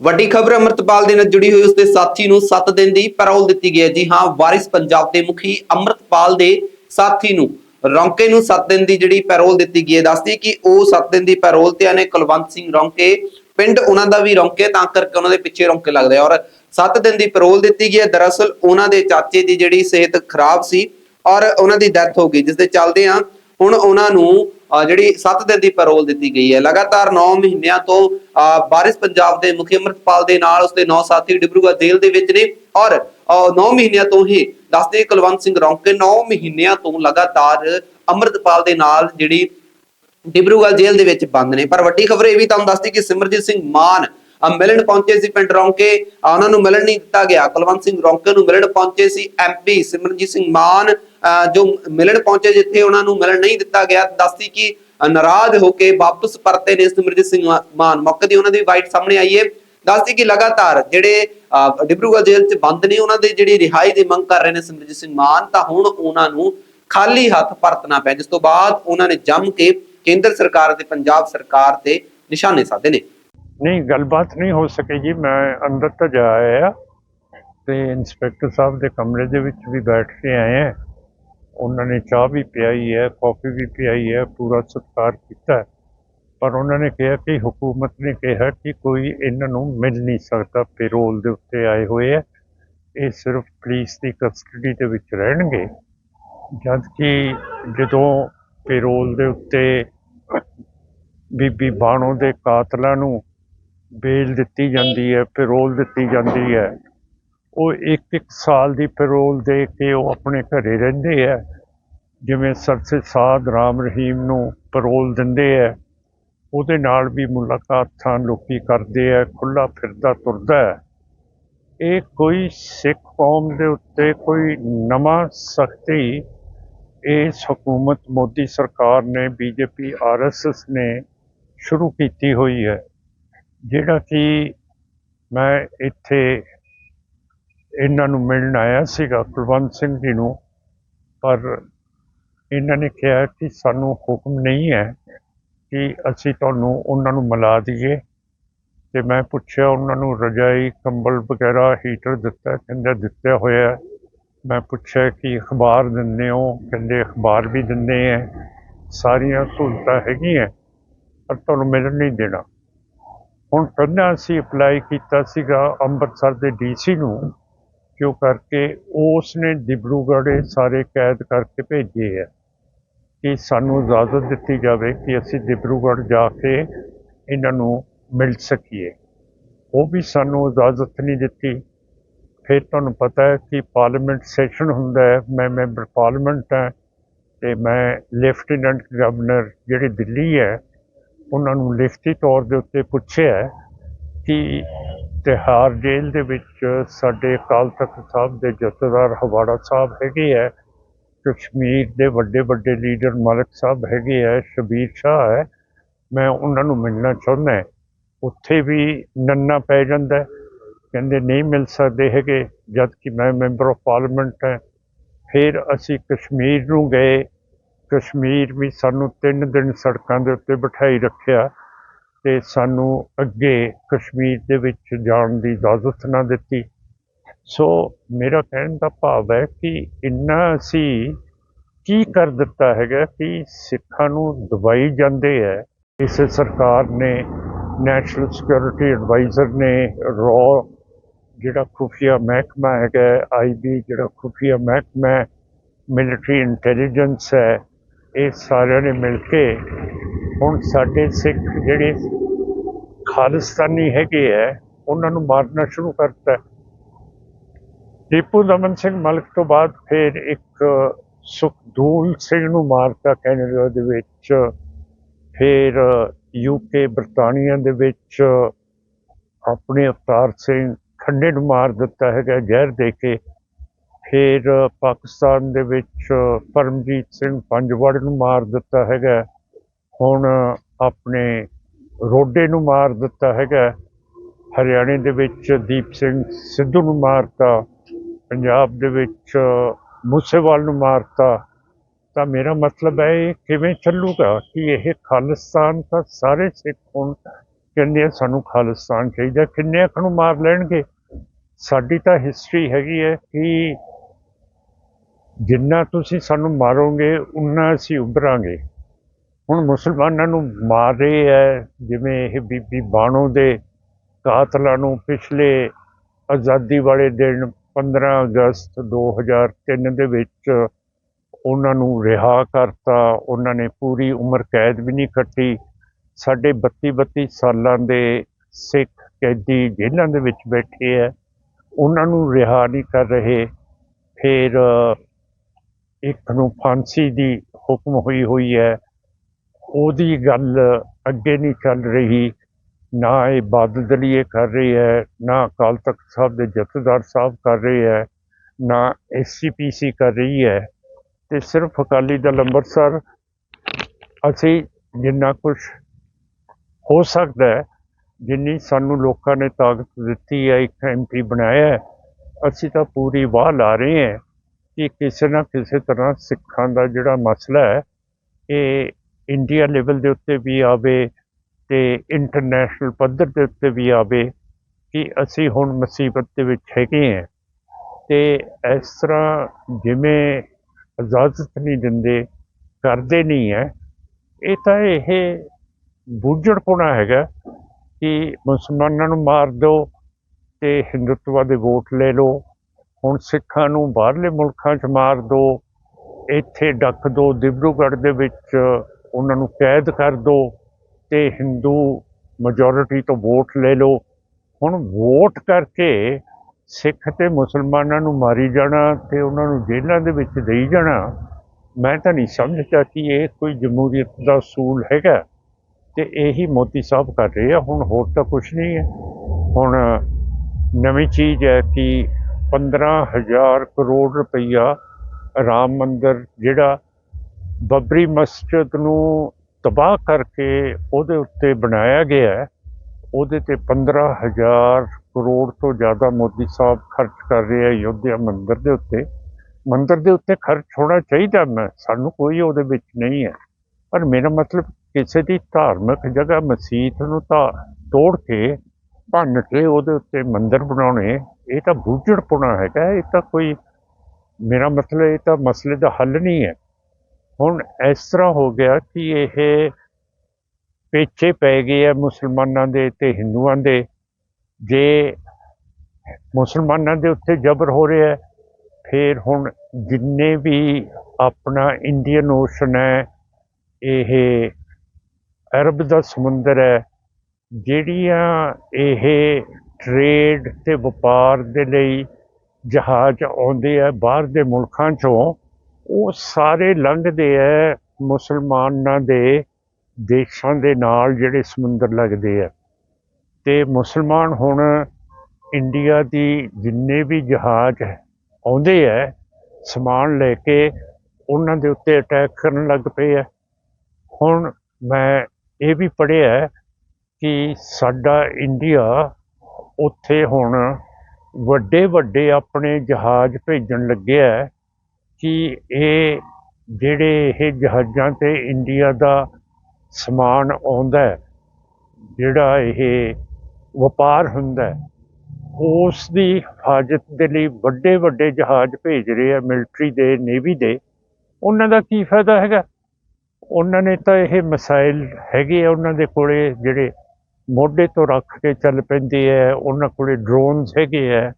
ਵੱਡੀ ਖਬਰ ਅਮਰਤਪਾਲ ਦੇ ਨਾਲ ਜੁੜੀ ਹੋਈ, ਉਸਦੇ ਸਾਥੀ ਨੂੰ 7 ਦਿਨ ਦੀ ਪੈਰੋਲ ਦਿੱਤੀ ਗਈ ਹੈ। ਜੀ ਹਾਂ, ਵਾਰਿਸ ਪੰਜਾਬ ਦੇ ਮੁਖੀ ਅਮਰਤਪਾਲ ਦੇ ਸਾਥੀ ਨੂੰ, ਰੌਂਕੇ ਨੂੰ 7 ਦਿਨ ਦੀ ਜਿਹੜੀ ਪੈਰੋਲ ਦਿੱਤੀ ਗਈ ਹੈ। ਦੱਸਦੀ ਕਿ ਉਹ 7 ਦਿਨ ਦੀ ਪੈਰੋਲ ਤੇ ਆਨੇ, ਕੁਲਵੰਤ ਸਿੰਘ ਰੌਂਕੇ, ਪਿੰਡ ਉਹਨਾਂ ਦਾ ਵੀ ਰੌਂਕੇ ਤਾਂ ਕਰਕੇ ਉਹਨਾਂ ਦੇ ਪਿੱਛੇ ਰੌਂਕੇ ਲੱਗਦੇ ਔਰ 7 ਦਿਨ ਦੀ ਪੈਰੋਲ ਦਿੱਤੀ ਗਈ ਹੈ। ਦਰਅਸਲ ਉਹਨਾਂ ਦੇ ਚਾਚੇ ਦੀ ਜਿਹੜੀ ਸਿਹਤ ਖਰਾਬ ਸੀ ਔਰ ਉਹਨਾਂ ਦੀ ਡੈਥ ਹੋ ਗਈ ਜਿਸ ਦੇ ਚੱਲਦੇ ਆ ਹੁਣ ਉਹਨਾਂ ਨੂੰ ਜਿਹੜੀ 7 ਦਿਨ ਦੀ ਪੈਰੋਲ ਦਿੱਤੀ ਗਈ ਹੈ। ਲਗਾਤਾਰ 9 ਮਹੀਨਿਆਂ ਤੋਂ, ਅਹ ਵਾਰਿਸ ਪੰਜਾਬ ਦੇ ਮੁਖੀ ਅਮਰਤਪਾਲ ਦੇ ਨਾਲ ਉਸਦੇ 9 ਸਾਥੀ ਡਿਬਰੂਗੜ੍ਹ ਜੇਲ੍ਹ ਦੇ ਵਿੱਚ ਨੇ ਔਰ 9 ਮਹੀਨਿਆਂ ਤੋਂ ਹੀ ਦੱਸਦੇ ਕੁਲਵੰਤ ਸਿੰਘ ਰੌਂਕੇ 9 ਮਹੀਨਿਆਂ ਤੋਂ ਲਗਾਤਾਰ ਅਮਰਤਪਾਲ ਦੇ ਨਾਲ ਜਿਹੜੀ ਡਿਬਰੂਗੜ੍ਹ ਜੇਲ੍ਹ ਦੇ ਵਿੱਚ ਬੰਦ ਨੇ। ਪਰ ਵੱਡੀ ਖਬਰ ਇਹ ਵੀ ਤੁਹਾਨੂੰ ਦੱਸਦੀ ਕਿ ਸਿਮਰਜੀਤ ਸਿੰਘ ਮਾਨ ਮਿਲਣ ਪਹੁੰਚੇ ਸੀ ਪਿੰਡ ਰੌਂਕੇ। ਉਹਨਾਂ ਨੂੰ ਮਿਲਣ ਨਹੀਂ ਦਿੱਤਾ ਗਿਆ। ਕੁਲਵੰਤ ਸਿੰਘ ਰੌਂਕੇ ਨੂੰ ਮਿਲਣ ਪਹੁੰਚੇ ਸੀ ਐਮਪੀ ਸਿਮਰਜੀਤ ਸਿੰਘ ਮਾਨ। ਜੋ ਮਿਲਣ ਪਹੁੰਚੇ ਜਿੱਥੇ ਉਹਨਾਂ ਨੂੰ ਮਿਲਣ ਨਹੀਂ ਦਿੱਤਾ ਗਿਆ, ਦੱਸਦੀ ਕਿ ਨਾਰਾਜ਼ ਹੋ ਕੇ ਵਾਪਸ ਪਰਤੇ ਨੇ ਸਿਮਰਜੀਤ ਸਿੰਘ ਮਾਨ। ਮੌਕੇ ਦੀ ਉਹਨਾਂ ਦੀ ਵਾਈਟ ਸਾਹਮਣੇ ਆਈ ਹੈ ਦੱਸਦੀ ਕਿ ਲਗਾਤਾਰ ਜਿਹੜੇ ਡਿਬਰੂਗੜ੍ਹ ਜੇਲ੍ਹ 'ਚ ਬੰਦ ਨੇ, ਉਹਨਾਂ ਦੇ ਜਿਹੜੀ ਰਿਹਾਈ ਦੀ ਮੰਗ ਕਰ ਰਹੇ ਨੇ ਸਿਮਰਜੀਤ ਸਿੰਘ ਮਾਨ, ਤਾਂ ਹੁਣ ਉਹਨਾਂ ਨੂੰ ਖਾਲੀ ਹੱਥ ਪਰਤਣਾ ਪਿਆ, ਜਿਸ ਤੋਂ ਬਾਅਦ ਉਹਨਾਂ ਨੇ ਜੰਮ ਕੇ ਕੇਂਦਰ ਸਰਕਾਰ ਤੇ, ਪੰਜਾਬ ਸਰਕਾਰ ਤੇ ਨਿਸ਼ਾਨੇ ਸਾਧੇ ਨੇ। ਨਹੀਂ, ਗੱਲਬਾਤ ਨਹੀਂ ਹੋ ਸਕੀ ਮੈਂ ਅੰਦਰ ਤਾਂ ਜਾ ਆਇਆ ਤੇ ਇੰਸਪੈਕਟਰ ਸਾਹਿਬ ਦੇ ਕਮਰੇ ਦੇ ਵਿੱਚ ਵੀ ਬੈਠ ਕੇ ਆਏ ਆ। ਉਹਨਾਂ ਨੇ ਚਾਹ ਵੀ ਪਿਆਈ ਹੈ, ਕਾਫੀ ਵੀ ਪਿਆਈ ਹੈ, ਪੂਰਾ ਸਤਿਕਾਰ ਕੀਤਾ ਪਰ ਉਹਨਾਂ ਨੇ ਕਿਹਾ ਕਿ ਹਕੂਮਤ ਨੇ ਕਿਹਾ ਕਿ ਕੋਈ ਇਹਨਾਂ ਨੂੰ ਮਿਲ ਨਹੀਂ ਸਕਦਾ, ਪੈਰੋਲ ਦੇ ਉੱਤੇ ਆਏ ਹੋਏ ਹੈ ਇਹ ਸਿਰਫ ਪੁਲਿਸ ਦੀ ਕਸਟਡੀ ਦੇ ਵਿੱਚ ਰਹਿਣਗੇ। ਜਦ ਕਿ ਜਦੋਂ ਪੈਰੋਲ ਦੇ ਉੱਤੇ ਬੀਬੀ ਬਾਣੋ ਦੇ ਕਾਤਲਾਂ ਨੂੰ ਬੇਲ ਦਿੱਤੀ ਜਾਂਦੀ ਹੈ ਪੈਰੋਲ ਦਿੱਤੀ ਜਾਂਦੀ ਹੈ। ਉਹ ਇੱਕ ਇੱਕ ਸਾਲ ਦੀ ਪੈਰੋਲ ਦੇ ਕੇ ਉਹ ਆਪਣੇ ਘਰੇ ਰਹਿੰਦੇ ਹੈ। ਜਿਵੇਂ ਸਰਸੇ ਸਾਧ ਰਾਮ ਰਹੀਮ ਨੂੰ ਪੈਰੋਲ ਦਿੰਦੇ ਹੈ ਉਹਦੇ ਨਾਲ ਵੀ ਮੁਲਾਕਾਤਾਂ ਲੋਕੀ ਕਰਦੇ ਹੈ ਖੁੱਲਾ ਫਿਰਦਾ ਤੁਰਦਾ ਹੈ। ਇਹ ਕੋਈ ਸਿੱਖ ਕੌਮ ਦੇ ਉੱਤੇ ਕੋਈ ਨਵਾਂ ਸਖਤੀ ਇਸ ਹਕੂਮਤ ਮੋਦੀ ਸਰਕਾਰ ਨੇ ਬੀਜੇਪੀ ਆਰਐਸਐਸ ਨੇ ਸ਼ੁਰੂ ਕੀਤੀ ਹੋਈ ਹੈ। ਜਿਹੜਾ ਕਿ ਮੈਂ ਇੱਥੇ ਇਹਨਾਂ ਨੂੰ ਮਿਲਣ ਆਇਆ ਸੀਗਾ, ਕੁਲਵੰਤ ਸਿੰਘ ਜੀ ਨੂੰ, ਪਰ ਇਹਨਾਂ ਨੇ ਕਿਹਾ ਕਿ ਸਾਨੂੰ ਹੁਕਮ ਨਹੀਂ ਹੈ ਕਿ ਅਸੀਂ ਤੁਹਾਨੂੰ ਉਹਨਾਂ ਨੂੰ ਮਿਲਾ ਦਈਏ। ਤੇ ਮੈਂ ਪੁੱਛਿਆ, ਉਹਨਾਂ ਨੂੰ ਰਜਾਈ, ਕੰਬਲ ਵਗੈਰਾ, ਹੀਟਰ ਦਿੱਤਾ, ਕਹਿੰਦਾ ਦਿੱਤਾ ਹੋਇਆ ਮੈਂ ਪੁੱਛਿਆ ਕਿ ਅਖਬਾਰ ਦਿੰਦੇ ਹੋ? ਕਹਿੰਦੇ ਅਖਬਾਰ ਵੀ ਦਿੰਦੇ ਹੈ। ਸਾਰੀਆਂ ਸਹੂਲਤਾਂ ਹੈਗੀਆਂ, ਪਰ ਤੁਹਾਨੂੰ ਮਿਲਣ ਨਹੀਂ ਦੇਣਾ। ਹੁਣ ਪਹਿਲਾਂ ਅਸੀਂ ਅਪਲਾਈ ਕੀਤਾ ਸੀਗਾ ਅੰਮ੍ਰਿਤਸਰ ਦੇ ਡੀਸੀ ਨੂੰ ਕਿਉਂ ਕਰਕੇ ਉਸ ਨੇ ਡਿਬਰੂਗੜ੍ਹ ਇਹ ਸਾਰੇ ਕੈਦ ਕਰਕੇ ਭੇਜੇ ਹੈ, ਕਿ ਸਾਨੂੰ ਇਜਾਜ਼ਤ ਦਿੱਤੀ ਜਾਵੇ ਕਿ ਅਸੀਂ ਡਿਬਰੂਗੜ੍ਹ ਜਾ ਕੇ ਇਹਨਾਂ ਨੂੰ ਮਿਲ ਸਕੀਏ। ਉਹ ਵੀ ਸਾਨੂੰ ਇਜਾਜ਼ਤ ਨਹੀਂ ਦਿੱਤੀ। ਫਿਰ ਤੁਹਾਨੂੰ ਪਤਾ ਹੈ ਕਿ ਪਾਰਲੀਮੈਂਟ ਸੈਸ਼ਨ ਹੁੰਦਾ ਹੈ, ਮੈਂ ਮੈਂਬਰ ਪਾਰਲੀਮੈਂਟ ਹਾਂ ਤੇ ਮੈਂ ਲੈਫਟੀਨੈਂਟ ਗਵਰਨਰ ਜਿਹੜੀ ਦਿੱਲੀ ਹੈ ਉਹਨਾਂ ਨੂੰ ਲਿਖਤੀ ਤੌਰ ਦੇ ਉੱਤੇ ਪੁੱਛਿਆ ਕਿ ਤਿਹਾੜ ਜੇਲ੍ਹ ਦੇ ਵਿੱਚ ਸਾਡੇ ਅਕਾਲ ਤਖਤ ਸਾਹਿਬ ਦੇ ਜਥੇਦਾਰ ਹਵਾੜਾ ਸਾਹਿਬ ਹੈਗੇ ਹੈ ਕਸ਼ਮੀਰ ਦੇ ਵੱਡੇ ਵੱਡੇ ਲੀਡਰ ਮਲਕ ਸਾਹਿਬ ਹੈਗੇ ਹੈ ਸ਼ਬੀਰ ਸ਼ਾਹ ਹੈ। ਮੈਂ ਉਹਨਾਂ ਨੂੰ ਮਿਲਣਾ ਚਾਹੁੰਦਾ ਉੱਥੇ ਵੀ ਨੰਨਾ ਪੈ ਜਾਂਦਾ ਕਹਿੰਦੇ ਨਹੀਂ ਮਿਲ ਸਕਦੇ ਹੈਗੇ ਜਦ ਕਿ ਮੈਂ ਮੈਂਬਰ ਆਫ ਪਾਰਲੀਮੈਂਟ ਹਾਂ। ਫਿਰ ਅਸੀਂ ਕਸ਼ਮੀਰ ਨੂੰ ਗਏ। ਕਸ਼ਮੀਰ ਵੀ ਸਾਨੂੰ ਤਿੰਨ ਦਿਨ ਸੜਕਾਂ ਦੇ ਉੱਤੇ ਬਿਠਾਈ ਰੱਖਿਆ ਤੇ ਸਾਨੂੰ ਅੱਗੇ ਕਸ਼ਮੀਰ ਦੇ ਵਿੱਚ ਜਾਣ ਦੀ ਇਜਾਜ਼ਤ ਨਾ ਦਿੱਤੀ। ਸੋ ਮੇਰਾ ਕਹਿਣ ਦਾ ਭਾਵ ਹੈ ਕਿ ਇੰਨਾ ਅਸੀਂ ਕੀ ਕਰ ਦਿੱਤਾ ਹੈਗਾ ਕਿ ਸਿੱਖਾਂ ਨੂੰ ਦਬਾਈ ਜਾਂਦੇ ਹੈ। ਇਸ ਸਰਕਾਰ ਨੇ ਨੈਸ਼ਨਲ ਸਿਕਿਉਰਿਟੀ ਐਡਵਾਈਜ਼ਰ ਨੇ, ਰੋ ਜਿਹੜਾ ਖੁਫੀਆ ਮਹਿਕਮਾ ਹੈਗਾ ਆਈਬੀ ਜਿਹੜਾ ਖੁਫੀਆ ਮਹਿਕਮਾ ਮਿਲਟਰੀ ਇੰਟੈਲੀਜੈਂਸ ਹੈ ਇਹ ਸਾਰਿਆਂ ਨੇ ਮਿਲ ਕੇ ਹੁਣ ਸਾਡੇ ਸਿੱਖ ਜਿਹੜੇ ਖਾਲਿਸਤਾਨੀ ਹੈਗੇ ਹੈ ਉਹਨਾਂ ਨੂੰ ਮਾਰਨਾ ਸ਼ੁਰੂ ਕਰਤਾ। ਹੈ ਦੀਪੂ ਦਮਨ ਸਿੰਘ ਮਲਕ ਤੋਂ ਬਾਅਦ ਫਿਰ ਇੱਕ ਸੁਖਦੂਲ ਸਿੰਘ ਨੂੰ ਮਾਰਤਾ ਕੈਨੇਡਾ ਦੇ ਵਿੱਚ, ਫਿਰ ਯੂਕੇ ਬਰਤਾਨੀਆ ਦੇ ਵਿੱਚ ਆਪਣੇ ਅਵਤਾਰ ਸਿੰਘ ਖੰਡੇ ਨੂੰ ਮਾਰ ਦਿੱਤਾ ਹੈਗਾ, ਜ਼ਹਿਰ ਦੇ ਕੇ। ਫਿਰ ਪਾਕਿਸਤਾਨ ਦੇ ਵਿੱਚ ਪਰਮਜੀਤ ਸਿੰਘ ਪੰਜਵੜ ਨੂੰ ਮਾਰ ਦਿੱਤਾ ਹੈਗਾ। ਹੁਣ ਆਪਣੇ ਰੋਡੇ ਨੂੰ ਮਾਰ ਦਿੱਤਾ ਹੈਗਾ। ਹਰਿਆਣੇ ਦੇ ਵਿੱਚ ਦੀਪ ਸਿੰਘ ਸਿੱਧੂ ਨੂੰ ਮਾਰਤਾ। ਪੰਜਾਬ ਦੇ ਵਿੱਚ ਮੂਸੇਵਾਲ ਨੂੰ ਮਾਰਤਾ। ਤਾਂ ਮੇਰਾ ਮਤਲਬ ਹੈ, ਇਹ ਕਿਵੇਂ ਚੱਲੂਗਾ ਕਿ ਇਹ ਖਾਲਿਸਤਾਨ ਤਾਂ ਸਾਰੇ ਸਿੱਖ ਹੁਣ, ਕਹਿੰਦੇ ਆ ਸਾਨੂੰ ਖਾਲਿਸਤਾਨ ਚਾਹੀਦਾ, ਕਿੰਨੇ ਕੁ ਨੂੰ ਮਾਰ ਲੈਣਗੇ? ਸਾਡੀ ਤਾਂ ਹਿਸਟਰੀ ਹੈਗੀ ਹੈ ਕਿ ਜਿੰਨਾ ਤੁਸੀਂ ਸਾਨੂੰ ਮਾਰੋਗੇ, ਉਨਾ ਅਸੀਂ ਉਭਰਾਂਗੇ। ਹੁਣ ਮੁਸਲਮਾਨਾਂ ਨੂੰ ਮਾਰ ਰਹੇ ਹੈ ਜਿਵੇਂ ਇਹ ਬੀਬੀ ਬਾਣੋ ਦੇ ਕਾਤਲਾਂ ਨੂੰ ਪਿਛਲੇ ਆਜ਼ਾਦੀ ਵਾਲੇ ਦਿਨ 15 ਅਗਸਤ 2003 ਦੇ ਵਿੱਚ ਉਹਨਾਂ ਨੂੰ ਰਿਹਾ ਕਰਤਾ। ਉਹਨਾਂ ਨੇ ਪੂਰੀ ਉਮਰ ਕੈਦ ਵੀ ਨਹੀਂ ਕੱਟੀ ਸਾਡੇ 32 32 ਸਾਲਾਂ ਦੇ ਸਿੱਖ ਕੈਦੀ ਜੇਲ੍ਹਾਂ ਦੇ ਵਿੱਚ ਬੈਠੇ ਹੈ ਉਹਨਾਂ ਨੂੰ ਰਿਹਾ ਨਹੀਂ ਕਰ ਰਹੇ। ਫਿਰ ਇੱਕ ਨੂੰ ਫਾਂਸੀ ਦੀ ਹੁਕਮ ਹੋਈ ਹੋਈ ਹੈ। ਉਹਦੀ ਗੱਲ ਅੱਗੇ ਨਹੀਂ ਚੱਲ ਰਹੀ। ਨਾ ਇਹ ਬਾਦਲ ਦਲੀਏ ਕਰ ਰਹੀ ਹੈ, ਨਾ ਅਕਾਲ ਤਖਤ ਸਾਹਿਬ ਦੇ ਜਥੇਦਾਰ ਸਾਹਿਬ ਕਰ ਰਹੇ ਹੈ, ਨਾ ਐਸਸੀਪੀਸੀ ਕਰ ਰਹੀ ਹੈ। ਤੇ ਸਿਰਫ ਅਕਾਲੀ ਦਲ ਅੰਮ੍ਰਿਤਸਰ, ਅਸੀਂ ਜਿੰਨਾ ਕੁਝ ਹੋ ਸਕਦਾ ਹੈ, ਜਿੰਨੀ ਸਾਨੂੰ ਲੋਕਾਂ ਨੇ ਤਾਕਤ ਦਿੱਤੀ ਹੈ, ਇੱਕ ਐਮਪੀ ਬਣਾਇਆ ਅਸੀਂ ਤਾਂ ਪੂਰੀ ਵਾਹ ਲਾ ਰਹੇ ਹਾਂ। ਕਿ ਕਿਸੇ ਨਾ ਕਿਸੇ ਤਰ੍ਹਾਂ ਸਿੱਖਾਂ ਦਾ ਜਿਹੜਾ ਮਸਲਾ ਹੈ, ਇਹ ਇੰਡੀਆ ਲੈਵਲ ਦੇ ਉੱਤੇ ਵੀ ਆਵੇ ਤੇ ਇੰਟਰਨੈਸ਼ਨਲ ਪੱਧਰ ਦੇ ਉੱਤੇ ਵੀ ਆਵੇ ਕਿ ਅਸੀਂ ਹੁਣ ਮੁਸੀਬਤ ਦੇ ਵਿੱਚ ਹੈਗੇ ਹਾਂ। ਤੇ ਇਸ ਤਰ੍ਹਾਂ ਜਿਵੇਂ ਇਜਾਜ਼ਤ ਨਹੀਂ ਦਿੰਦੇ, ਕਰਦੇ ਨਹੀਂ ਹੈ, ਇਹ ਤਾਂ ਇਹ ਬੁੱਝੜਪੁਣਾ ਹੈਗਾ ਕਿ ਮੁਸਲਮਾਨਾਂ ਨੂੰ ਮਾਰ ਦਿਓ ਤੇ ਹਿੰਦੂਤਵਾ ਦੇ ਵੋਟ ਲੈ ਲਓ। ਹੁਣ ਸਿੱਖਾਂ ਨੂੰ ਬਾਹਰਲੇ ਮੁਲਕਾਂ 'ਚ ਮਾਰ ਦਿਓ ਇੱਥੇ ਡੱਕ ਦਿਓ ਦਿਬਰੂਗੜ੍ਹ ਦੇ ਵਿੱਚ ਉਹਨਾਂ ਨੂੰ ਕੈਦ ਕਰ ਦਿਓ ਤੇ ਹਿੰਦੂ ਮੈਜੋਰਿਟੀ ਤੋਂ ਵੋਟ ਲੈ ਲਓ। ਹੁਣ ਵੋਟ ਕਰਕੇ ਸਿੱਖ ਤੇ ਮੁਸਲਮਾਨਾਂ ਨੂੰ ਮਾਰੀ ਜਾਣਾ ਤੇ ਉਹਨਾਂ ਨੂੰ ਜੇਲ੍ਹਾਂ ਦੇ ਵਿੱਚ ਦੇਈ ਜਾਣਾ, ਮੈਂ ਤਾਂ ਨਹੀਂ ਸਮਝਦਾ ਕਿ ਇਹ ਕੋਈ ਜਮਹੂਰੀਅਤ ਦਾ ਅਸੂਲ ਹੈਗਾ। ਤੇ ਇਹੀ ਮੋਦੀ ਸਾਹਿਬ ਕਰ ਰਹੇ ਆ, ਹੁਣ ਹੋਰ ਤਾਂ ਕੁਝ ਨਹੀਂ ਹੈ। ਹੁਣ ਨਵੀਂ ਚੀਜ਼ ਹੈ ਕਿ 15000 ਕਰੋੜ ਰੁਪਈਆ ਰਾਮ ਮੰਦਰ, ਜਿਹੜਾ ਬੱਬਰੀ ਮਸਜਿਦ ਨੂੰ ਤਬਾਹ ਕਰਕੇ ਉਹਦੇ ਉੱਤੇ ਬਣਾਇਆ ਗਿਆ ਹੈ, ਉਹਦੇ ਤੇ 15000 ਕਰੋੜ ਤੋਂ ਜ਼ਿਆਦਾ ਮੋਦੀ ਸਾਹਿਬ ਖਰਚ ਕਰ ਰਹੇ ਆ ਯੋਧਿਆ ਮੰਦਰ ਦੇ ਉੱਤੇ। ਮੰਦਰ ਦੇ ਉੱਤੇ ਖਰਚ ਹੋਣਾ ਚਾਹੀਦਾ ਮੈਂ, ਸਾਨੂੰ ਕੋਈ ਉਹਦੇ ਵਿੱਚ ਨਹੀਂ ਹੈ। ਪਰ ਮੇਰਾ ਮਤਲਬ ਕਿਸੇ ਦੀ ਧਾਰਮਿਕ ਜਗ੍ਹਾ ਮਸਜਿਦ ਨੂੰ ਤਾਂ ਤੋੜ ਕੇ ਭੰਨ ਕੇ ਉਹਦੇ ਉੱਤੇ ਮੰਦਰ ਬਣਾਉਣੇ, ਇਹ ਤਾਂ ਬੁੱਝੜਪੁਣਾ ਹੈਗਾ, ਇਹ ਤਾਂ ਕੋਈ ਮੇਰਾ ਮਤਲਬ ਇਹ ਤਾਂ ਮਸਲੇ ਦਾ ਹੱਲ ਨਹੀਂ ਹੈ। ਹੁਣ ਇਸ ਤਰ੍ਹਾਂ ਹੋ ਗਿਆ ਕਿ ਇਹ ਪੇਚੇ ਪੈ ਗਏ ਆ ਮੁਸਲਮਾਨਾਂ ਦੇ ਤੇ ਹਿੰਦੂਆਂ ਦੇ। ਜੇ ਮੁਸਲਮਾਨਾਂ ਦੇ ਉੱਤੇ ਜ਼ਬਰ ਹੋ ਰਿਹਾ ਫਿਰ ਹੁਣ ਜਿੰਨੇ ਵੀ ਆਪਣਾ ਇੰਡੀਅਨ ਓਸ਼ਨ ਹੈ, ਇਹ ਅਰਬ ਦਾ ਸਮੁੰਦਰ ਹੈ ਜਿਹੜੀਆਂ ਇਹ ਟ੍ਰੇਡ ਤੇ ਵਪਾਰ ਦੇ ਲਈ ਜਹਾਜ਼ ਆਉਂਦੇ ਆ ਬਾਹਰ ਦੇ ਮੁਲਕਾਂ ਚੋਂ, ਉਹ ਸਾਰੇ ਲੰਘਦੇ ਆ ਮੁਸਲਮਾਨਾਂ ਦੇ ਦੇਸ਼ਾਂ ਦੇ ਨਾਲ ਜਿਹੜੇ ਸਮੁੰਦਰ ਲੱਗਦੇ ਆ। ਤੇ ਮੁਸਲਮਾਨ ਹੁਣ ਇੰਡੀਆ ਦੀ ਜਿੰਨੇ ਵੀ ਜਹਾਜ਼ ਆਉਂਦੇ ਆ, ਸਮਾਨ ਲੈ ਕੇ ਉਹਨਾਂ ਦੇ ਉੱਤੇ ਅਟੈਕ ਕਰਨ ਲੱਗ ਪਏ ਆ। ਹੁਣ ਮੈਂ ਇਹ ਵੀ ਪੜ੍ਹਿਆ ਕਿ ਸਾਡਾ ਇੰਡੀਆ ਉੱਥੇ ਹੁਣ ਵੱਡੇ ਵੱਡੇ ਆਪਣੇ ਜਹਾਜ਼ ਭੇਜਣ ਲੱਗਿਆ ਹੈ ਕਿ ਇਹ ਜਿਹੜੇ ਇਹ ਜਹਾਜ਼ਾਂ ਤੇ ਇੰਡੀਆ ਦਾ ਸਮਾਨ ਆਉਂਦਾ ਜਿਹੜਾ ਇਹ ਵਪਾਰ ਹੁੰਦਾ ਉਸ ਦੀ ਹਿਫਾਜ਼ਤ ਦੇ ਲਈ ਵੱਡੇ ਵੱਡੇ ਜਹਾਜ਼ ਭੇਜ ਰਹੇ ਆ ਮਿਲਟਰੀ ਦੇ ਨੇਵੀ ਦੇ। ਉਹਨਾਂ ਦਾ ਕੀ ਫਾਇਦਾ ਹੈਗਾ? ਉਹਨਾਂ ਨੇ ਤਾਂ ਇਹ ਮਸਾਇਲ ਹੈਗੇ ਆ, ਉਹਨਾਂ ਦੇ ਕੋਲੇ ਜਿਹੜੇ ਮੋਢੇ ਤੋਂ ਰੱਖ ਕੇ ਚੱਲ ਪੈਂਦੇ ਹੈ, ਉਹਨਾਂ ਕੋਲੇ ਡਰੋਨਸ ਹੈਗੇ ਹੈ।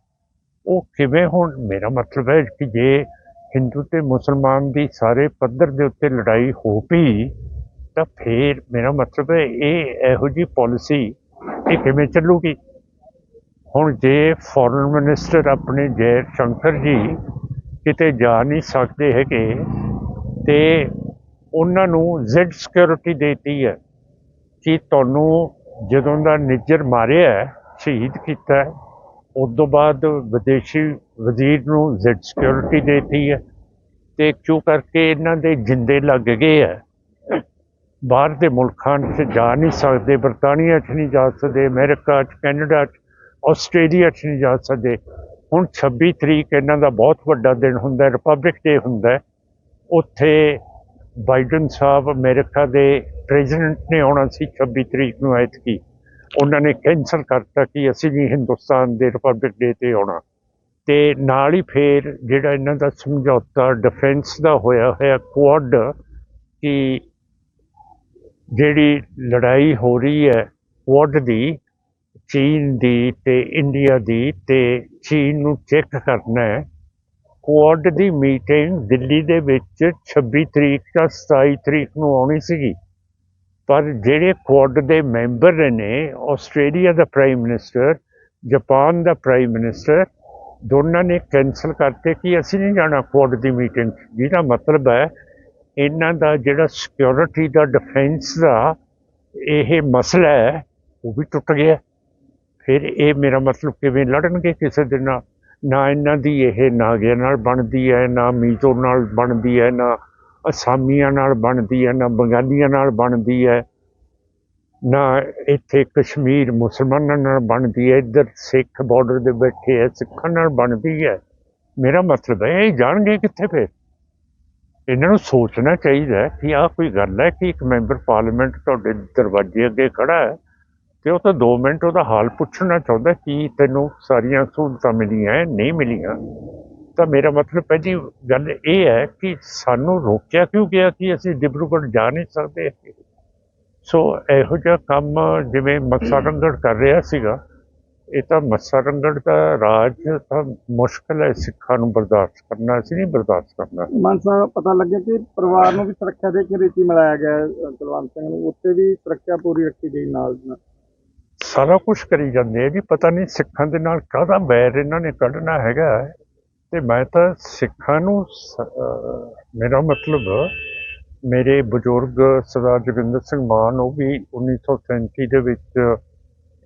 ਉਹ ਕਿਵੇਂ ਹੁਣ? ਮੇਰਾ ਮਤਲਬ ਹੈ ਕਿ ਜੇ ਹਿੰਦੂ ਤੇ ਮੁਸਲਮਾਨ ਦੀ ਸਾਰੇ ਪੱਧਰ ਦੇ ਉੱਤੇ ਲੜਾਈ ਹੋ ਪਈ, ਤਾਂ ਫਿਰ ਮੇਰਾ ਮਤਲਬ ਹੈ ਇਹ ਇਹੋ ਜੀ ਪਾਲਿਸੀ ਇਹ ਕਿਵੇਂ ਚੱਲੂਗੀ? ਹੁਣ ਜੇ ਫੋਰਨ ਮਿਨਿਸਟਰ ਆਪਣੇ ਜੈ ਸ਼ੰਕਰ ਜੀ ਕਿਤੇ ਜਾ ਨਹੀਂ ਸਕਦੇ ਹੈਗੇ, ਤੇ ਉਹਨਾਂ ਨੂੰ ਜ਼ੈਡ ਸਿਕਿਉਰਿਟੀ ਦੇਤੀ ਹੈ ਕਿ ਤੁਹਾਨੂੰ ਜਦੋਂ ਦਾ ਨਿੱਜਰ ਮਾਰਿਆ ਸ਼ਹੀਦ ਕੀਤਾ ਹੈ, ਉਸ ਤੋਂ ਬਾਅਦ ਵਿਦੇਸ਼ੀ ਵਜ਼ੀਰ ਨੂੰ ਜ਼ੈਡ ਸਿਕਿਉਰਿਟੀ ਦੇਤੀ ਹੈ ਤੇ ਕਿਉਂ ਕਰਕੇ ਇਹਨਾਂ ਦੇ ਜਿੰਦੇ ਲੱਗ ਗਏ ਹੈ। ਬਾਹਰ ਦੇ ਮੁਲਕਾਂ 'ਚ ਜਾ ਨਹੀਂ ਸਕਦੇ ਬਰਤਾਨੀਆ 'ਚ ਨਹੀਂ ਜਾ ਸਕਦੇ ਅਮਰੀਕਾ 'ਚ ਕੈਨੇਡਾ 'ਚ ਆਸਟ੍ਰੇਲੀਆ 'ਚ ਨਹੀਂ ਜਾ ਸਕਦੇ। ਹੁਣ 26 ਤਰੀਕ ਇਹਨਾਂ ਦਾ ਬਹੁਤ ਵੱਡਾ ਦਿਨ ਹੁੰਦਾ ਰਿਪਬਲਿਕ ਡੇ ਹੁੰਦਾ ਉੱਥੇ ਬਾਈਡਨ ਸਾਹਿਬ ਅਮਰੀਕਾ ਦੇ ਪ੍ਰੈਜ਼ੀਡੈਂਟ ਨੇ ਆਉਣਾ ਸੀ 26 ਤਰੀਕ ਨੂੰ ਐਤਕੀ। ਉਹਨਾਂ ਨੇ ਕੈਂਸਲ ਕਰਤਾ ਕਿ ਅਸੀਂ ਵੀ ਹਿੰਦੁਸਤਾਨ ਦੇ ਰਿਪਬਲਿਕ ਡੇ ਤੇ ਆਉਣਾ। ਤੇ ਨਾਲ ਹੀ ਫੇਰ ਜਿਹੜਾ ਇਹਨਾਂ ਦਾ ਸਮਝੌਤਾ ਡਿਫੈਂਸ ਦਾ ਹੋਇਆ ਹੋਇਆ ਕੁਆਡ, ਕਿ ਜਿਹੜੀ ਲੜਾਈ ਹੋ ਰਹੀ ਹੈ ਕੁਆਡ ਦੀ, ਚੀਨ ਦੀ ਤੇ ਇੰਡੀਆ ਦੀ ਤੇ ਚੀਨ ਨੂੰ ਚੈੱਕ ਕਰਨਾ ਹੈ ਕੁਆਡ ਦੀ ਮੀਟਿੰਗ ਦਿੱਲੀ ਦੇ ਵਿੱਚ 26 ਤਰੀਕ ਜਾਂ 27 ਤਰੀਕ ਨੂੰ ਆਉਣੀ ਸੀਗੀ। ਪਰ ਜਿਹੜੇ ਕੁਆਡ ਦੇ ਮੈਂਬਰ ਨੇ, ਆਸਟ੍ਰੇਲੀਆ ਦਾ ਪ੍ਰਾਈਮ ਮਿਨਿਸਟਰ, ਜਾਪਾਨ ਦਾ ਪ੍ਰਾਈਮ ਮਿਨਿਸਟਰ, ਦੋਨਾਂ ਨੇ ਕੈਨਸਲ ਕਰਤੇ ਕਿ ਅਸੀਂ ਨਹੀਂ ਜਾਣਾ ਕੁਆਡ ਦੀ ਮੀਟਿੰਗ। ਜਿਹਦਾ ਮਤਲਬ ਹੈ, ਇਹਨਾਂ ਦਾ ਜਿਹੜਾ ਸਿਕਿਉਰਿਟੀ ਦਾ, ਡਿਫੈਂਸ ਦਾ ਇਹ ਮਸਲਾ ਹੈ, ਉਹ ਵੀ ਟੁੱਟ ਗਿਆ। ਫਿਰ ਇਹ ਮੇਰਾ ਮਤਲਬ ਕਿਵੇਂ ਲੜਨਗੇ ਕਿਸੇ ਦੇ ਨਾਲ? ਨਾ ਇਹਨਾਂ ਦੀ ਇਹ ਨਾਗਿਆਂ ਨਾਲ ਬਣਦੀ ਹੈ, ਨਾ ਮੀਜ਼ੋ ਨਾਲ ਬਣਦੀ ਹੈ, ਨਾ ਅਸਾਮੀਆਂ ਨਾਲ ਬਣਦੀ ਹੈ, ਨਾ ਬੰਗਾਲੀਆਂ ਨਾਲ ਬਣਦੀ ਹੈ, ਨਾ ਇੱਥੇ ਕਸ਼ਮੀਰ ਮੁਸਲਮਾਨਾਂ ਨਾਲ ਬਣਦੀ ਹੈ, ਇੱਧਰ ਸਿੱਖ ਬਾਰਡਰ ਦੇ ਬੈਠੇ ਹੈ, ਸਿੱਖਾਂ ਨਾਲ ਬਣਦੀ ਹੈ। ਮੇਰਾ ਮਤਲਬ ਹੈ, ਇਹ ਜਾਣਗੇ ਕਿੱਥੇ ਫਿਰ? ਇਹਨਾਂ ਨੂੰ ਸੋਚਣਾ ਚਾਹੀਦਾ ਕਿ ਆਹ ਕੋਈ ਗੱਲ ਹੈ ਕਿ ਇੱਕ ਮੈਂਬਰ ਪਾਰਲੀਮੈਂਟ ਤੁਹਾਡੇ ਦਰਵਾਜ਼ੇ ਅੱਗੇ ਖੜਾ ਹੈ। ਤੇ ਉਹ ਤਾਂ 2 ਮਿੰਟ ਉਹਦਾ ਹਾਲ ਪੁੱਛਣਾ ਚਾਹੁੰਦਾ ਕਿ ਤੈਨੂੰ ਸਾਰੀਆਂ ਸਹੂਲਤਾਂ ਮਿਲੀਆਂ ਨਹੀਂ ਮਿਲੀਆਂ? ਤਾਂ ਮੇਰਾ ਮਤਲਬ ਪਹਿਲੀ ਗੱਲ ਇਹ ਹੈ ਕਿ ਸਾਨੂੰ ਰੋਕਿਆ ਕਿਉਂ ਗਿਆ ਕਿ ਅਸੀਂ ਡਿਬਰੂਗੜ੍ਹ ਜਾ ਨਹੀਂ ਸਕਦੇ ਸੋ ਇਹੋ ਜਿਹਾ ਕੰਮ ਜਿਵੇਂ ਮੱਸਾ ਰੰਗੜ ਕਰ ਰਿਹਾ ਸੀਗਾ ਇਹ ਤਾਂ ਮੱਸਾ ਰੰਗੜ ਦਾ ਰਾਜ ਤਾਂ ਮੁਸ਼ਕਲ ਹੈ ਸਿੱਖਾਂ ਨੂੰ ਬਰਦਾਸ਼ਤ ਕਰਨਾ ਅਸੀਂ ਨਹੀਂ ਬਰਦਾਸ਼ਤ ਕਰਨਾ। ਮਾਨ ਸਾਹਿਬ ਪਤਾ ਲੱਗਿਆ ਕਿ ਪਰਿਵਾਰ ਨੂੰ ਵੀ ਸੁਰੱਖਿਆ ਦੇ ਕੇ ਰੇਤੀ ਮਿਲਾਇਆ ਗਿਆ ਹੈ, ਕੁਲਵੰਤ ਸਿੰਘ ਨੂੰ। ਉੱਥੇ ਵੀ ਸੁਰੱਖਿਆ ਪੂਰੀ ਰੱਖੀ ਗਈ ਨਾਲ ਨਾਲ। ਸਾਰਾ ਕੁਝ ਕਰੀ ਜਾਂਦੇ ਆ ਜੀ, ਪਤਾ ਨਹੀਂ ਸਿੱਖਾਂ ਦੇ ਨਾਲ ਕਾਹਦਾ ਬੈਰ ਇਹਨਾਂ ਨੇ ਕੱਢਣਾ ਹੈਗਾ ਹੈ। ਤੇ ਮੈਂ ਤਾਂ ਸਿੱਖਾਂ ਨੂੰ ਮੇਰਾ ਮਤਲਬ ਮੇਰੇ ਬਜ਼ੁਰਗ ਸਰਦਾਰ ਜੋਗਿੰਦਰ ਸਿੰਘ ਮਾਨ, ਉਹ ਵੀ 1937 ਦੇ ਵਿੱਚ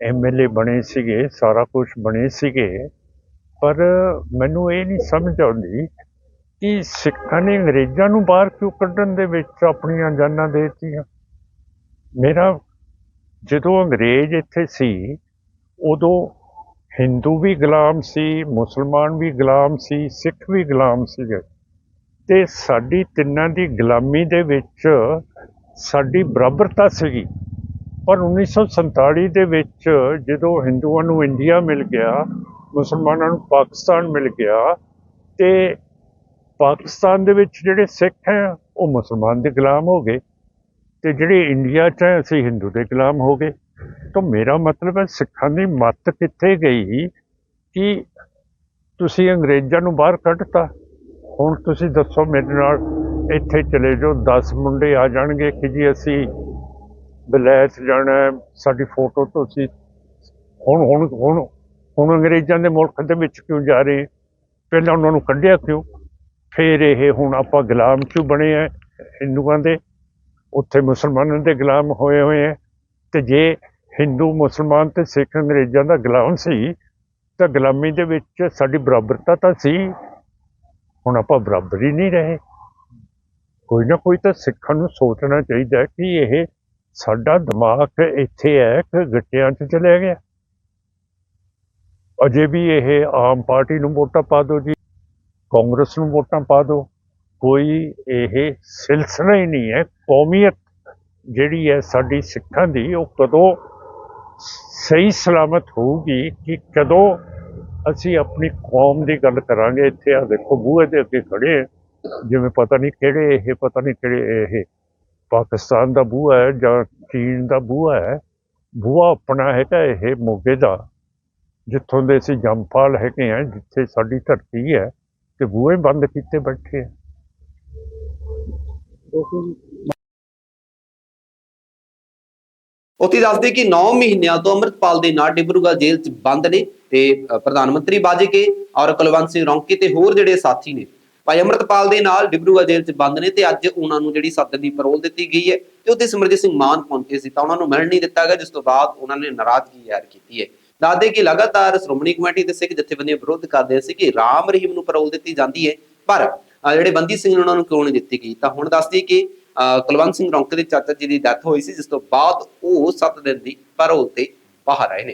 ਐਮਐਲਏ ਬਣੇ ਸੀਗੇ, ਸਾਰਾ ਕੁਝ ਬਣੇ ਸੀਗੇ ਪਰ ਮੈਨੂੰ ਇਹ ਨਹੀਂ ਸਮਝ ਆਉਂਦੀ ਕਿ ਸਿੱਖਾਂ ਨੇ ਅੰਗਰੇਜ਼ਾਂ ਨੂੰ ਬਾਹਰ ਕਿਉਂ ਕੱਢਣ ਦੇ ਵਿੱਚ ਆਪਣੀਆਂ ਜਾਨਾਂ ਦੇ ਦਿੱਤੀਆਂ ਮੇਰਾ ਜਦੋਂ ਅੰਗਰੇਜ਼ ਇੱਥੇ ਸੀ, ਉਦੋਂ ਹਿੰਦੂ ਵੀ ਗੁਲਾਮ ਸੀ, ਮੁਸਲਮਾਨ ਵੀ ਗੁਲਾਮ ਸੀ, ਸਿੱਖ ਵੀ ਗੁਲਾਮ ਸੀਗੇ। ਤੇ ਸਾਡੀ ਤਿੰਨਾਂ ਦੀ ਗੁਲਾਮੀ ਦੇ ਵਿੱਚ ਸਾਡੀ ਬਰਾਬਰਤਾ ਸੀਗੀ। ਪਰ 1947 ਦੇ ਵਿੱਚ ਜਦੋਂ ਹਿੰਦੂਆਂ ਨੂੰ ਇੰਡੀਆ ਮਿਲ ਗਿਆ, ਮੁਸਲਮਾਨਾਂ ਨੂੰ ਪਾਕਿਸਤਾਨ ਮਿਲ ਗਿਆ, ਤੇ ਪਾਕਿਸਤਾਨ ਦੇ ਵਿੱਚ ਜਿਹੜੇ ਸਿੱਖ ਹੈ, ਉਹ ਮੁਸਲਮਾਨ ਦੇ ਗੁਲਾਮ ਹੋ ਗਏ। ਤੇ ਜਿਹੜੇ ਇੰਡੀਆ 'ਚ ਹੈ, ਅਸੀਂ ਹਿੰਦੂ ਦੇ ਗੁਲਾਮ ਹੋ ਗਏ। ਤਾਂ ਮੇਰਾ ਮਤਲਬ ਹੈ, ਸਿੱਖਾਂ ਦੀ ਮੱਤ ਕਿੱਥੇ ਗਈ ਕਿ ਤੁਸੀਂ ਅੰਗਰੇਜ਼ਾਂ ਨੂੰ ਬਾਹਰ ਕੱਢਤਾ? ਹੁਣ ਤੁਸੀਂ ਦੱਸੋ ਮੇਰੇ ਨਾਲ, ਇੱਥੇ ਚਲੇ ਜਾਓ 10 ਮੁੰਡੇ ਆ ਜਾਣਗੇ ਕਿ ਜੀ ਅਸੀਂ ਬਲੈਤ ਜਾਣਾ ਸਾਡੀ ਫੋਟੋ ਤੁਸੀਂ ਹੁਣ ਹੁਣ ਹੁਣ ਹੁਣ ਅੰਗਰੇਜ਼ਾਂ ਦੇ ਮੁਲਕ ਦੇ ਵਿੱਚ ਕਿਉਂ ਜਾ ਰਹੇ ਪਹਿਲਾਂ ਉਹਨਾਂ ਨੂੰ ਕੱਢਿਆ ਕਿਉਂ? ਫਿਰ ਇਹ ਹੁਣ ਆਪਾਂ ਗੁਲਾਮ ਕਿਉਂ ਬਣੇ ਆ ਹਿੰਦੂਆਂ ਦੇ ਉੱਥੇ ਮੁਸਲਮਾਨਾਂ ਦੇ ਗੁਲਾਮ ਹੋਏ ਹੋਏ ਹੈ। ਤੇ ਜੇ ਹਿੰਦੂ, ਮੁਸਲਮਾਨ ਤੇ ਸਿੱਖ ਅੰਗਰੇਜ਼ਾਂ ਦਾ ਗੁਲਾਮ ਸੀ, ਤਾਂ ਗੁਲਾਮੀ ਦੇ ਵਿੱਚ ਸਾਡੀ ਬਰਾਬਰਤਾ ਤਾਂ ਸੀ। ਹੁਣ ਆਪਾਂ ਬਰਾਬਰ ਹੀ ਨਹੀਂ ਰਹੇ। ਕੋਈ ਨਾ ਕੋਈ ਤਾਂ ਸਿੱਖਾਂ ਨੂੰ ਸੋਚਣਾ ਚਾਹੀਦਾ ਕਿ ਇਹ ਸਾਡਾ ਦਿਮਾਗ ਇੱਥੇ ਹੈ ਕਿ ਗੱਟਿਆਂ 'ਚ ਚਲਿਆ ਗਿਆ। ਅਜੇ ਵੀ ਇਹ ਆਮ ਪਾਰਟੀ ਨੂੰ ਵੋਟਾਂ ਪਾ ਦਿਓ ਜੀ। ਕਾਂਗਰਸ ਨੂੰ ਵੋਟਾਂ ਪਾ ਦਿਓ। ਕੋਈ ਇਹ ਸਿਲਸਿਲਾ ਹੀ ਨਹੀਂ ਹੈ। ਕੌਮੀਅਤ ਜਿਹੜੀ ਹੈ ਸਾਡੀ ਸਿੱਖਾਂ ਦੀ, ਉਹ ਕਦੋਂ ਸਹੀ ਸਲਾਮਤ ਹੋਊਗੀ ਕਿ ਕਦੋਂ ਅਸੀਂ ਆਪਣੀ ਕੌਮ ਦੀ ਗੱਲ ਕਰਾਂਗੇ। ਇੱਥੇ ਆ ਦੇਖੋ, ਬੂਹੇ ਦੇ ਅੱਗੇ ਖੜੇ ਹੈ ਜਿਵੇਂ ਪਤਾ ਨਹੀਂ ਕਿਹੜੇ ਇਹ, ਪਤਾ ਨਹੀਂ ਕਿਹੜੇ ਇਹ ਪਾਕਿਸਤਾਨ ਦਾ ਬੂਹਾ ਹੈ ਜਾਂ ਚੀਨ ਦਾ ਬੂਹਾ ਹੈ। ਬੂਹਾ ਆਪਣਾ ਹੈਗਾ ਇਹ ਮੋਗੇ ਦਾ, ਜਿੱਥੋਂ ਦੇ ਅਸੀਂ ਜੰਮਪਾਲ ਹੈਗੇ ਆ, ਜਿੱਥੇ ਸਾਡੀ ਧਰਤੀ ਹੈ ਤੇ ਬੂਹੇ ਬੰਦ ਕੀਤੇ ਬੈਠੇ ਆ। ਉੱਥੇ ਦੱਸਦੇ ਕਿ 9 ਮਹੀਨਿਆਂ ਤੋਂ ਅੰਮ੍ਰਿਤਪਾਲ ਦੇ ਨਾਲ ਡਿਬਰੂਗੜ੍ਹ ਜੇਲ੍ਹ 'ਚ ਬੰਦ ਨੇ ਤੇ ਪ੍ਰਧਾਨ ਮੰਤਰੀ ਬਾਜੇਕੇ ਔਰ ਕੁਲਵੰਤ ਸਿੰਘ ਰੌਂਕੀ ਤੇ ਹੋਰ ਜਿਹੜੇ ਸਾਥੀ ਨੇ। ਭਾਈ ਅੰਮ੍ਰਿਤਪਾਲ ਦੇ ਨਾਲ ਡਿਬਰੂਗੜ੍ਹ ਜੇਲ੍ਹ 'ਚ ਬੰਦ ਨੇ ਤੇ ਅੱਜ ਉਹਨਾਂ ਨੂੰ ਜਿਹੜੀ ਸੱਤ ਦੀ ਪੈਰੋਲ ਦਿੱਤੀ ਗਈ ਹੈ ਤੇ ਉੱਥੇ ਸਿਮਰਜੀਤ ਸਿੰਘ ਮਾਨ ਪਹੁੰਚੇ ਸੀ ਤਾਂ ਉਹਨਾਂ ਨੂੰ ਮਿਲਣ ਨਹੀਂ ਦਿੱਤਾ ਗਿਆ, ਜਿਸ ਤੋਂ ਬਾਅਦ ਉਹਨਾਂ ਨੇ ਨਾਰਾਜ਼ਗੀ ਜ਼ਾਹਿਰ ਕੀਤੀ ਹੈ। ਦੱਸਦੇ ਕਿ ਲਗਾਤਾਰ ਸ਼੍ਰੋਮਣੀ ਕਮੇਟੀ ਦੇ ਸਿੱਖ ਜਥੇਬੰਦੀਆਂ ਵਿਰੋਧ ਕਰਦੇ ਸੀ ਕਿ ਰਾਮ ਰਹੀਮ ਨੂੰ ਪੈਰੋਲ ਦਿੱਤੀ ਜਾਂਦੀ ਹੈ, ਪਰ ਜਿਹੜੇ ਬੰਦੀ ਸਿੰਘ ਨੇ ਉਹਨਾਂ ਨੂੰ ਕਿਉਂ ਨਹੀਂ ਦਿੱਤੀ ਗਈ? ਤਾਂ ਹੁਣ ਦੱਸਦੀ ਕਿ ਅ, ਕੁਲਵੰਤ ਸਿੰਘ ਰੌਂਕੇ ਦੇ ਚਾਚਾ ਜੀ ਦੀ ਡੈਥ ਹੋਈ ਸੀ ਜਿਸ ਤੋਂ ਬਾਅਦ ਉਹ 7 ਦਿਨ ਦੀ ਪੈਰੋਲ ਤੇ ਬਾਹਰ ਆਏ ਨੇ।